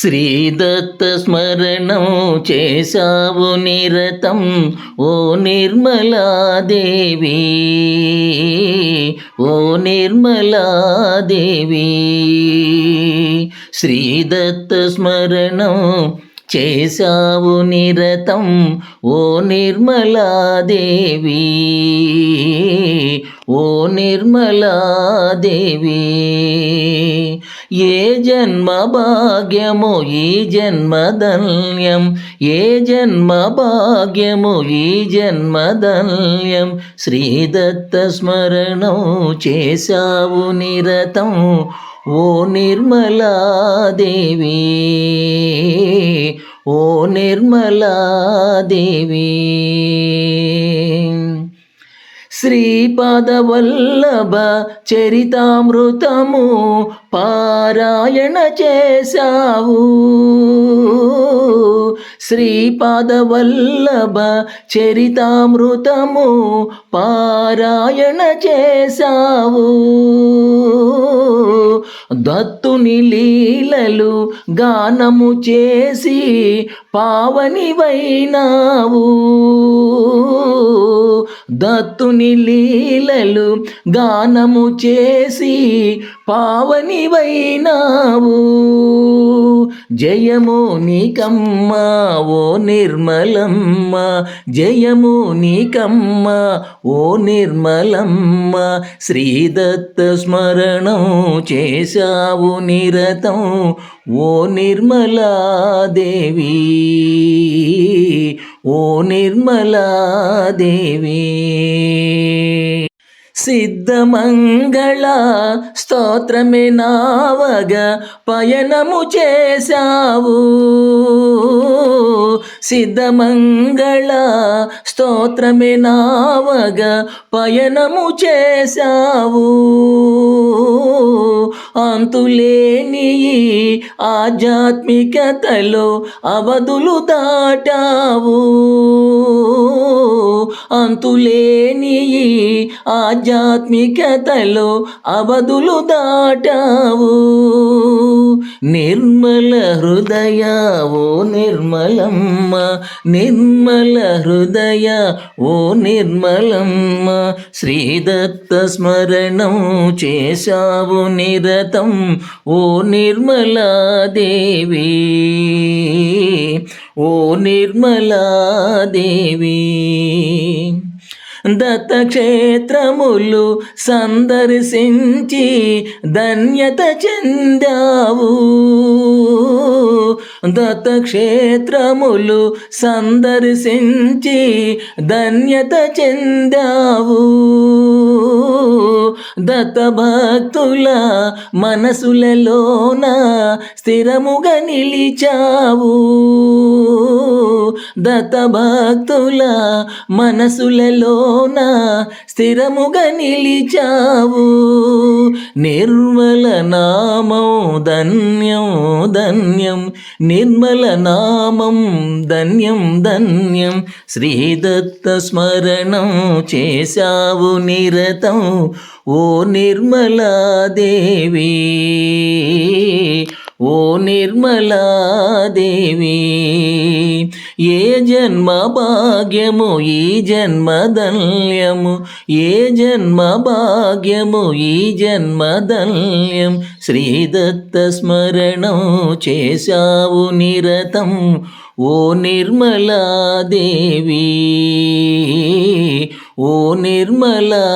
శ్రీదత్త స్మరణం చేశావు నిరతం ఓ నిర్మలాదేవి. ఓ నిర్మలాదేవి శ్రీదత్త స్మరణం చేశావు నిరతం ఓ నిర్మలాదేవి. ఓ నిర్మలాదేవి ఏ జన్మ భాగ్యము ఈ జన్మధన్యం ఏ జన్మ భాగ్యము ఈ జన్మధన్యం శ్రీదత్త స్మరణం చేశావు నిరతం ఓ నిర్మలాదేవి ఓ నిర్మలాదేవి. శ్రీపాదవల్లభ చరితామృతము పారాయణ చేశావు. శ్రీపాదవల్లభ చరితామృతము పారాయణ చేశావు. దత్తుని లీలలు గానము చేసి పావనివైనావు. దత్తుని లీలలు గానము చేసి పావనివైనావు. జయము నీకమ్మ ఓ నిర్మలమ్మ. జయము నీకమ్మ ఓ నిర్మలమ్మ. శ్రీదత్త స్మరణం చేశావు నిరతం ఓ నిర్మలాదేవి. ఓ నిర్మలాదేవి. సిద్ధమంగళ స్తోత్రమే నావగ పయనము చేశావు. సిద్ధమంగళ స్తోత్రమే నావగ పయనము చేశావు. అంతులేని ఆధ్యాత్మికతలో అవధులు దాటావు. అంతులేని ఆధ్యాత్మికతలో అవధులు దాటావు. నిర్మల హృదయ నిర్మలం నిర్మలమ్మ నిర్మల హృదయ ఓ నిర్మలమ్మ శ్రీదత్త స్మరణం చేశావు నిరతం ఓ నిర్మలాదేవి ఓ నిర్మలాదేవి. దత్తక్షేత్రములు సందర్శించి ధన్యత చెందావు. దత్తక్షేత్రములు సందర్శించి ధన్యత చెందావు. దత్త భక్తుల మనసులలోన స్థిరముగా నిలిచావు. దత్త మనసులలోన స్థిరముగా నిలిచావు. నిర్మల నామం ధన్యం ధన్యం. నిర్మల నామం ధన్యం ధన్యం. శ్రీదత్త స్మరణం చేశావు నిరతం ఓ నిర్మలాదేవి. ఓ నిర్మలాదేవి. ఏ జన్మ భాగ్యము ఈ జన్మ ధన్యము ఏ జన్మ భాగ్యము ఈ జన్మ ధన్యం శ్రీదత్త స్మరణం చేశావు నిరతం ఓ నిర్మలాదేవి. ఓ నిర్మలాదేవి.